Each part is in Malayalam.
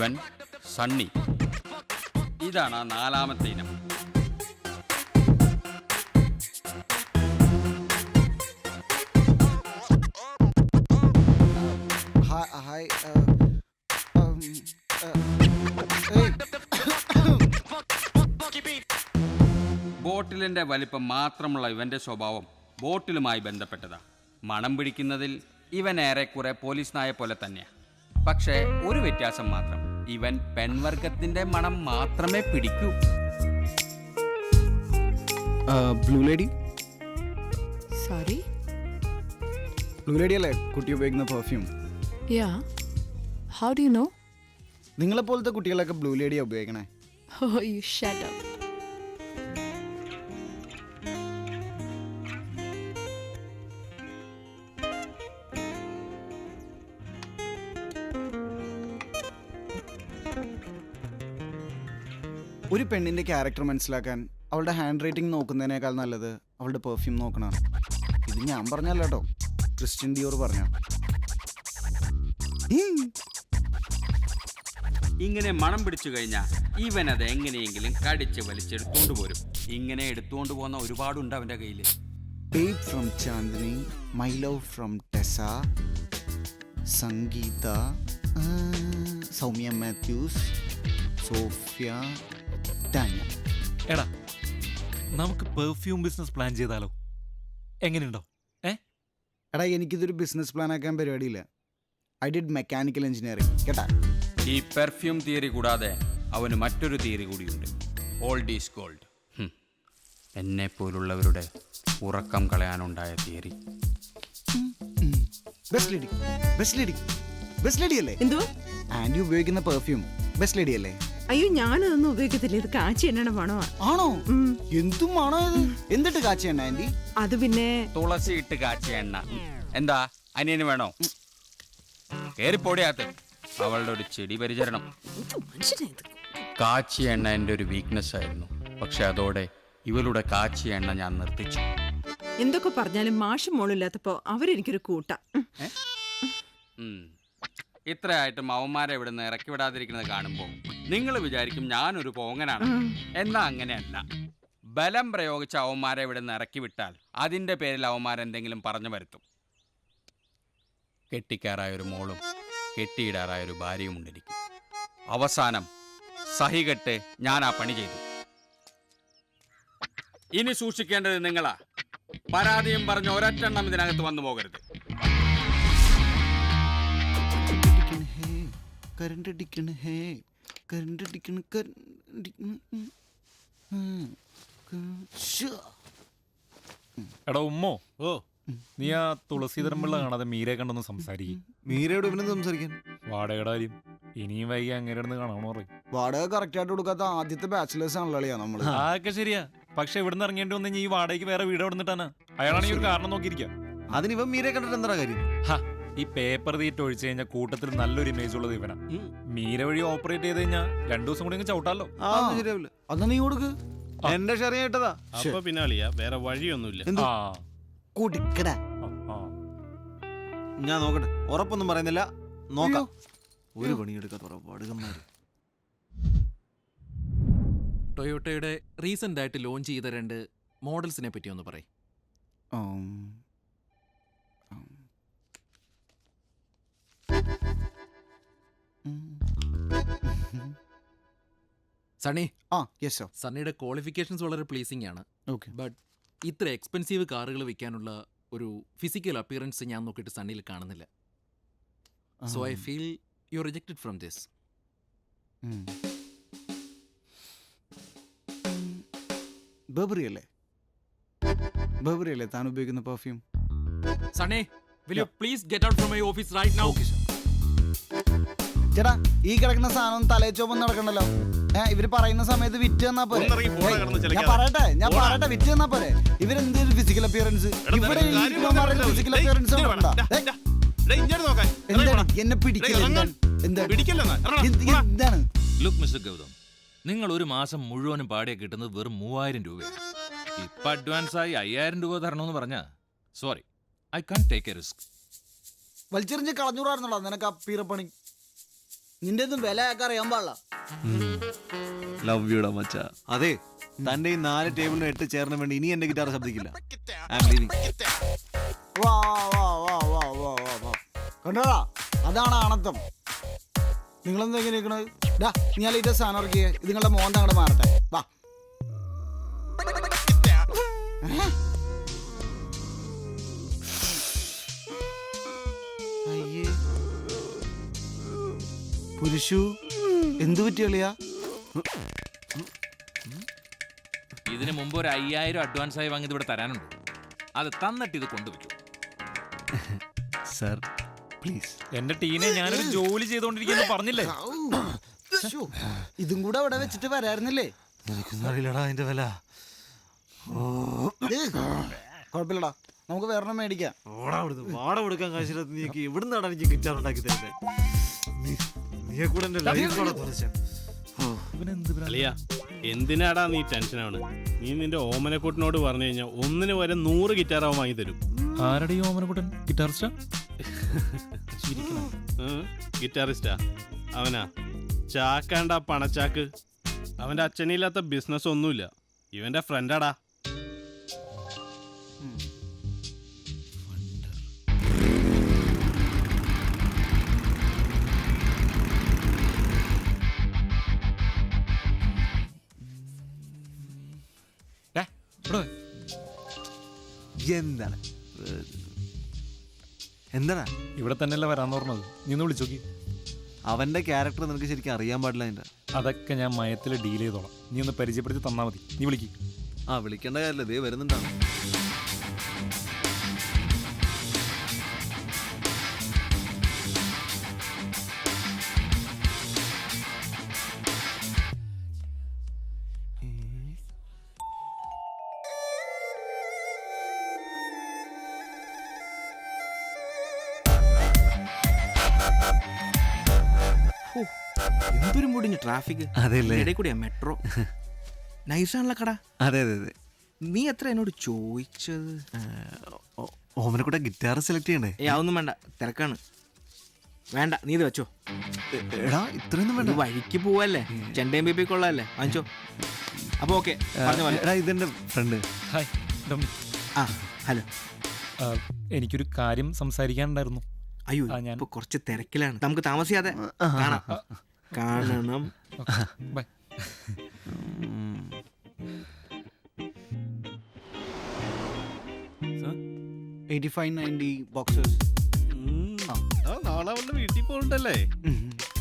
ഇവൻ സണ്ണി ഇതാണ് ആ നാലാമത്തെ ഇനം. Uh, um, uh. ബോട്ടിലിന്റെ വലിപ്പം മാത്രമുള്ള ഇവന്റെ സ്വഭാവം ബോട്ടിലുമായി ബന്ധപ്പെട്ടതാണ് മണം പിടിക്കുന്നതിൽ ഇവൻ ഏറെക്കുറെ പോലീസ് നായ പോലെ തന്നെയാ പക്ഷേ ഒരു വ്യത്യാസം മാത്രം ഇവൻ പെൺവർഗത്തിന്റെ മണം മാത്രമേ പിടിക്കൂ. Blue lady? Sorry? Blue lady അല്ലേ? കുട്ടി ഉപയോഗിക്കുന്ന perfume yeah. How do you know നിങ്ങളെ പോലത്തെ കുട്ടികളൊക്കെ ബ്ലൂ ലേഡിയാ ഉപയോഗിക്കണേ. Oh you shut up. ഒരു പെണ്ണിന്റെ ക്യാരക്ടർ മനസ്സിലാക്കാൻ അവളുടെ ഹാൻഡ് റൈറ്റിംഗ് നോക്കുന്നതിനേക്കാൾ നല്ലത് അവളുടെ പെർഫ്യൂം നോക്കണം ഇത് ഞാൻ പറഞ്ഞല്ല കേട്ടോ. ക്രിസ്ത്യൻ ഡിയോർ പറഞ്ഞ ഇങ്ങനെ മണം പിടിച്ചു കഴിഞ്ഞാൽ ഇവൻ അത് എങ്ങനെയെങ്കിലും കടിച്ച് വലിച്ചെടുത്തോണ്ട് പോരും. ഇങ്ങനെ എടുത്തുകൊണ്ട് പോകുന്ന ഒരുപാടുണ്ട് അവന്റെ കയ്യിൽ babe from Chandini my love from Tessa Sangeetha Soumya Mathews Sophia Tania എടാ നമുക്ക് പെർഫ്യൂം ബിസിനസ് പ്ലാൻ ചെയ്താലോ? എങ്ങനെയുണ്ടോ ഏ? എടാ എനിക്കിതൊരു ബിസിനസ് പ്ലാൻ ആക്കാൻ പരിപാടിയില്ല. ഐ ഡിഡ് മെക്കാനിക്കൽ എഞ്ചിനീയറിംഗ് കേട്ടാ? ഈ പെർഫ്യൂം തിയറി കൂടാതെ അവന് മറ്റൊരു തിയറി കൂടിയുണ്ട്. ഓൾഡ് ഈസ് ഗോൾഡ് എന്നെ പോലുള്ളവരുടെ ഉറക്കം കളയാനുണ്ടായ theory best lady best lady best lady അല്ലേ? എന്തോ ആൻഡി ഉപയോഗിക്കുന്ന പെർഫ്യൂം ബെസ്റ്റ് ലേഡി അല്ലേ? അയ്യോ ഞാനതൊന്നും ഉപയോഗിക്കത്തില്ല. ഇത് കാച്ചി എണ്ണയുടെ മണമാ ആണോ? എന്തും ആണോ ഇത്? എന്നിട്ട് കാച്ചിയണ്ണ ആന്റി? അത് പിന്നെ തുളസി ഇട്ട് കാച്ചിയ എണ്ണ. എന്താ? അനിയന് വേണോ? കേറിപ്പോടിയാത്ത് അവളുടെ ഒരു ചെടി പരിചരണം. കാച്ചിയ എണ്ണ എന്റെ ഒരു വീക്ക്നെസ് ആയിരുന്നു. പക്ഷെ അതോടെ ഇവളുടെ കാച്ചിയ എണ്ണ ഞാൻ നിർത്തിച്ചു. എന്തൊക്കെ പറഞ്ഞാലും മാഷും മോളില്ലാത്തപ്പോ അവരെനിക്കൊരു കൂട്ട. ഉം. ഇത്രയായിട്ടും അവന്മാരെ ഇവിടെ നിന്ന് ഇറക്കി വിടാതിരിക്കുന്നത് കാണുമ്പോൾ നിങ്ങൾ വിചാരിക്കും ഞാനൊരു പോങ്ങനാണ്. എന്നാ അങ്ങനെയല്ല. ബലം പ്രയോഗിച്ച അവന്മാരെ ഇവിടെ നിന്ന് ഇറക്കി വിട്ടാൽ അതിന്റെ പേരിൽ അവന്മാരെന്തെങ്കിലും പറഞ്ഞു വരുത്തും. കെട്ടിക്കാറായ ഒരു മോളും കെട്ടിയിടാറായ ഒരു ഭാര്യയും ഉണ്ട് എനിക്ക് അവസാനം സഹികെട്ട് ഞാൻ ആ പണി ചെയ്തു. ഇനി സൂക്ഷിക്കേണ്ടത് നിങ്ങളാ. പരാതിയും പറഞ്ഞ് ഒരൊറ്റെണ്ണം ഇതിനകത്ത് വന്നു പോകരുത്. കറണ്ട് അടിക്കണ. ഹേ കറണ്ട് അടിക്കണ കറണ്ട് അടിക്കണ. എടാ ഉമ്മോ? ഓ. നീ ആ തുളസീധരം പിള്ള കാണാതെ മീരെ കണ്ടൊന്ന് സംസാരിക്കും. മീരയോട് ഇവനെ സംസാരിക്കാൻ? വാടകയുടെ കാര്യം. ഇനിയും വൈകി അങ്ങനെ ഇടന്ന് കാണണമെന്ന് പറയും. വാടക കറക്റ്റ് ആയിട്ട് കൊടുക്കാത്ത ആദ്യത്തെ ബാച്ചിലേഴ്സ് ആണല്ലോ നമ്മൾ. അതൊക്കെ ശരിയാ. പക്ഷെ ഇവിടുന്ന് ഇറങ്ങേണ്ടി വന്നു ഈ വാടകയ്ക്ക് വേറെ വീട് എവിടുന്നിട്ടാണ്? അയാളാണെങ്കിൽ ഒരു കാരണം നോക്കിയിരിക്കാം. അതിനിവൻ മീരെ കണ്ടിട്ട് എന്താ കാര്യം? ഈ പേപ്പർ തീറ്റ ഒഴിച്ചു കഴിഞ്ഞാൽ കൂട്ടത്തിൽ നല്ലൊരു ഇമേജ് ഉള്ളത് ഇവനാ. മീര വഴി ഓപ്പറേറ്റ് ചെയ്ത് കഴിഞ്ഞാൽ രണ്ടു ദിവസം കൂടി ചവിട്ടാലോ? ആ ശരിയാവില്ല. അന്ന് നീ കൊടുക്ക്. എന്റെ ചെറിയതാ കേട്ടതാ അപ്പൊ പിന്നെ അളിയാ വേറെ വഴിയൊന്നുമില്ല. എന്ത്? ആ. കൊടുക്കടാ ആ, ആ. ഞാൻ നോക്കട്ടെ. ഉറപ്പൊന്നും പറയുന്നില്ല. നോക്കാം. ഒരു. പണിയെടുക്കാത്ത ഉറപ്പാടുകന്മാര് ടൊയോട്ടയുടെ റീസെന്റ് ആയിട്ട് ലോഞ്ച് ചെയ്ത രണ്ട് മോഡൽസിനെ പറ്റി ഒന്ന് പറയും ഉം. ഉം. ഉം. സണ്ണി. ആ യെസ് സർ സണ്ണിയുടെ ക്വാളിഫിക്കേഷൻസ് വളരെ പ്ലീസിംഗ് ആണ്. ഓക്കെ ബട്ട് ഇത്ര എക്സ്പെൻസീവ് കാറുകൾ വിൽക്കാനുള്ള ഒരു ഫിസിക്കൽ അപ്പിയറൻസ് ഞാൻ നോക്കിയിട്ട് സണ്ണിയിൽ കാണുന്നില്ല. So I feel you rejected from this Burberry അല്ലേ ബബറി അല്ലേ താൻ ഉപയോഗിക്കുന്ന perfume Sunny. Will you please get out from my office right now ചേട്ടാ ഈ കിടക്കുന്ന സാധനം തലേ നടക്കണ്ടല്ലോ. ഏ ഇവർ പറയുന്ന സമയത്ത് വിറ്റ് തന്നാ പോരെ. ഒന്നിറങ്ങി പോടാ കിടന്ന് ഞാൻ ചിലക്കാതെ. പറയട്ടെ ഞാൻ പോടാ. പറയട്ടെ വിറ്റ് തന്നാ പോരെ. ഇവരെന്ത് ഫിസിക്കൽ അപ്പിയറൻസ് എടാ, ഇവിടെ നിനക്ക് കാര്യം പറഞ്ഞാ ഫിസിക്കൽ ഡേയ്, അപ്പിയറൻസ് ഇങ്ങോട്ട് വാ, ഡാ, ഡാ, ഡേയ്, ഇങ്ങോട്ട് നോക്കാൻ. ഇറങ്ങി എന്താണ്? പോടാ. എന്നെ പിടിക്കൽ ഡേയ്, എന്താണ് എന്താണ്? പിടിക്കല്ലെന്നാ, ഇറങ്ങടാ, എന്ത്- പോടാ. എന്താണ്? ലുക്ക് മിസ്റ്റർ ഗൗതം നിങ്ങൾ ഒരു മാസം മുഴുവനും പാടിയ കിട്ടുന്നത് വെറും മൂവായിരം രൂപയാണ് ഇപ്പൊ അഡ്വാൻസ് ആയി അയ്യായിരം രൂപ തരണമെന്ന് പറഞ്ഞാ sorry I can take a risk വലിച്ചെറിഞ്ഞ് കളഞ്ഞൂറായിരുന്നല്ലോ നിനക്ക് ആ പീറപ്പണി നിന്റെ ഒന്നും വില ഒക്കെ അറിയാൻ പാടില്ല ലവ് യുടാ മച്ച. അതെ തന്റെ ഈ നാല് ടേബിളിനും എട്ട് ചേർന്ന് വേണ്ടി ഇനി എന്റെ ഗിറ്റാർ ശബ്ദിക്കില്ല. ഐ ആം ലീവിംഗ് വാ വാ വാ വാ വാ വാ വാ. കണ്ടോടാ അതാണ് ആണത്തം. നിങ്ങളെന്താ ഇങ്ങനെ നിൽക്കണത് ഡാ നീ അല്ല ഇതേ സാധനം ഇറക്കിയേ. ഇത് നിങ്ങളുടെ മോന്ത അങ്ങോട്ട് മാറട്ടെ. പുരുഷു എന്തു പറ്റി ഇതിനു ഇതിന് മുമ്പ് ഒരു അയ്യായിരം അഡ്വാൻസ് ആയി വാങ്ങിയത് ഇവിടെ തരാനുണ്ട്. അത് തന്നിട്ട് ഇത് കൊണ്ടുവയ്ക്കും. Sir please. എന്റെ ടീനെ ഞാനൊരു ജോലി ചെയ്തോണ്ടിരിക്കുന്നു പറഞ്ഞില്ലേ? ശ്ശോ, ഇതും കൂടെ അവിടെ വെച്ചിട്ട് വരായിരുന്നില്ലേ? നിനക്കൊന്നും അറിയില്ലടാ അതിന്റെ വില. ഏ, കുഴപ്പമില്ലടാ. നമുക്ക് വേറെ മേടിക്കാം. ഓടാ അവിടുന്ന് വാട കൊടുക്കാൻ കാശില്ലാത്ത നീക്ക് എവിടുന്നാടാ എനിക്ക് ഗിറ്റാർ ഉണ്ടാക്കി തരുന്നത് നീ നീയെ കൂടെ എന്റെ ലൈഫ് കൂടെ തുറച്ച? അളിയ എന്തിനാടാ നീ ടെൻഷനാണ് നീ നിന്റെ ഓമനക്കൂട്ടിനോട് പറഞ്ഞു കഴിഞ്ഞാൽ ഒന്നിന് വരെ നൂറ് ഗിറ്റാർ അവൻ വാങ്ങി തരും. ആരുടെ ഈ ഓമനക്കുട്ടൻ? ഗിറ്റാറിസ്റ്റാ ഗിറ്റാറിസ്റ്റാ അവനാ. ചാക്കാണ്ട പണച്ചാക്ക്. അവന്റെ അച്ഛനില്ലാത്ത ബിസിനസ് ഒന്നുമില്ല. ഇവന്റെ ഫ്രണ്ടാടാ എന്താണ്? എന്താണ്? ഇവിടെ തന്നെയല്ല വരാന്ന് പറഞ്ഞത്. നീ ഒന്ന് വിളിച്ചോക്കി അവന്റെ ക്യാരക്ടർ നിനക്ക് ശരിക്കും അറിയാൻ പാടില്ല അതിന്റെ അതൊക്കെ ഞാൻ മയത്തിൽ ഡീൽ ചെയ്തോളാം. നീ ഒന്ന് പരിചയപ്പെടുത്തി തന്നാൽ മതി. നീ വിളിക്ക്. ആ വിളിക്കേണ്ട കാര്യമില്ല. ദേ വരുന്നുണ്ടാണ് എന്തൊരു മുടിഞ്ഞു ട്രാഫിക്. അതെല്ലേ ഇടയിൽ കൂടിയാ മെട്രോ. നൈസാണല്ലോ കട. അതെ അതെ അതെ. നീ എത്ര എന്നോട് ചോദിച്ചത്? ഓമനക്കൂടെ ഗിറ്റാർ സെലക്ട് ചെയ്യണ്ടേ? ഏ അതൊന്നും വേണ്ട. തിരക്കാണ്. വേണ്ട നീ ഇത് വെച്ചോ. എടാ ഇത്രയൊന്നും വേണ്ട. വഴിക്ക് പോവല്ലേ? ചെണ്ടയും ബേബി കൊള്ളാല്ലേ വാങ്ങിച്ചോ. അപ്പൊ ഓക്കെ എടാ ഇതെന്റെ ഫ്രണ്ട് ഹായ് ഡം. ആ ഹലോ. എനിക്കൊരു കാര്യം സംസാരിക്കാനുണ്ടായിരുന്നു. അയ്യോ ഞാൻ- ഇപ്പൊ കുറച്ച് തിരക്കിലാണ്. നമുക്ക് താമസിയാതെ കാണാം. കാണണം. Bye. Eighty five ninety boxers. നാളെ അവളുടെ വീട്ടിൽ പോകണ്ടല്ലേ?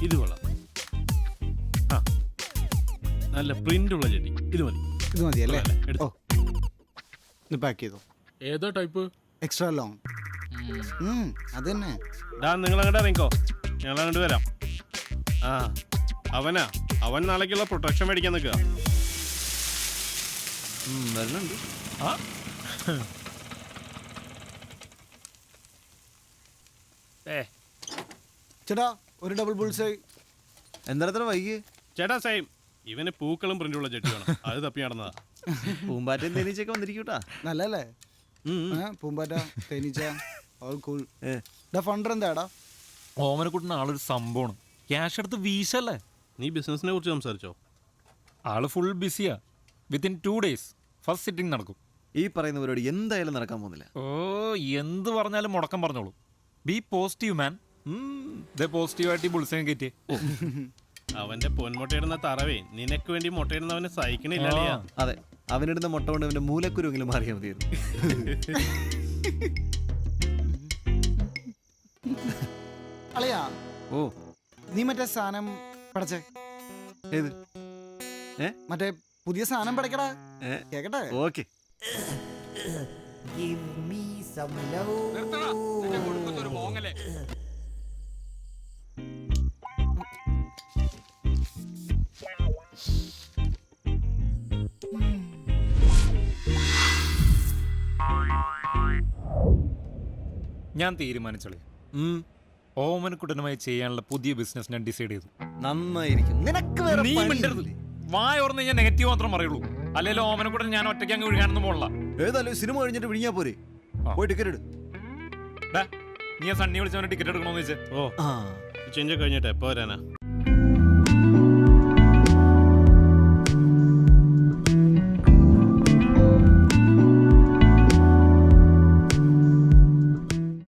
ഇത് കൊള്ളാം. ആ. നല്ല പ്രിന്റ് ഉള്ള ചെടി. ഇത് മതി. ഇത് മതി അല്ലേ. ഓ. ഇത് പാക്ക് ചെയ്തോ? ഏതാ ടൈപ്പ്? Extra long. അത് തന്നെ. നിങ്ങൾ അങ്ങോട്ട് ഇറങ്ങിക്കോ. ഞങ്ങൾ അങ്ങോട്ട് വരാം. ആ അവനാ. അവൻ നാളേക്കുള്ള പ്രൊട്ടക്ഷൻ മേടിക്കാൻ നിൽക്കുക. വരുന്നുണ്ട്. ആ. ഏ. ചേട്ടാ ഒരു ഡബിൾ ബുൾസൈ എന്താണ് വൈകി? ചേട്ടാ സെയിം ഇവന് പൂക്കളും പ്രിന്റുള്ള ചെട്ടി വേണം അത് തപ്പി നടന്നതാ. പൂമ്പാറ്റ തേനീച്ചയൊക്കെ വന്നിരിക്കൂട്ടാ? നല്ലല്ലേ പൂമ്പാറ്റ തേനീച്ച ഓൾ കൂൾ ഫണ്ടർ എന്താടാ ഓമനക്കുട്ടൻ ആളൊരു സംഭവമാണ്. ക്യാഷ് എടുത്ത് വീശല്ലേ നീ ബിസിനസിനെ കുറിച്ച് സംസാരിച്ചോ? ആൾ full ബിസിയാ within two days first sitting നടക്കും. ഈ പറയുന്ന പരിപാടി എന്തായാലും നടക്കാൻ പോകുന്നില്ല. ഓ എന്ത് പറഞ്ഞാലും മുടക്കം പറഞ്ഞോളൂ. ബി പോസിറ്റീവ് മാൻ പോസിറ്റീവായിട്ട് കയറ്റി. അവന്റെ പൊന്മുട്ടയിടുന്ന തറവേ നിനക്ക് വേണ്ടി മുട്ടയിടുന്നവനെ സഹിക്കണില്ല. അതെ അവനിടുന്ന മുട്ട കൊണ്ട് അവന്റെ മൂലക്കുരുവെങ്കിലും മാറിയാൽ മതിയായിരുന്നു. അളിയാ. ഓ. നീ മറ്റേ സാധനം പടച്ചേ. ഏത്? മറ്റേ പുതിയ സാധനം പടക്കടാ. ഏ? കേക്കട്ടെ? ഓക്കെ. നിന്റെ കൊടുക്കുന്ന ഒരു മോങ്ങലേ. ഞാൻ തീരുമാനിച്ചോളേ. ഓമനക്കുട്ടനുമായി ചെയ്യാനുള്ള പുതിയ ബിസിനസ് ഞാൻ ഡിസൈഡ് ചെയ്തു. നന്നായിരിക്കും. നിനക്ക് വേറെ നീ പണിയില്ലേ? മിണ്ടരുത്. വായ ഓർന്ന് ഞാൻ നെഗറ്റീവ് മാത്രം പറയുള്ളൂ. അല്ലെങ്കിൽ ഓമനക്കുട്ടൻ ഞാൻ ഒറ്റയ്ക്ക് അങ്ങ് വിഴുകാനൊന്നും പോകില്ല ഏതായാലും സിനിമ കഴിഞ്ഞിട്ട് വിഴിഞ്ഞാ പോരെ. ആ. പോയി ടിക്കറ്റ് എടു നീ ആ സണ്ണി വിളിച്ചവനെ ടിക്കറ്റ് എടുക്കണമെന്ന് വെച്ചേ ഓ ആ. ചേഞ്ച് കഴിഞ്ഞിട്ട് എപ്പോ വരാനാ?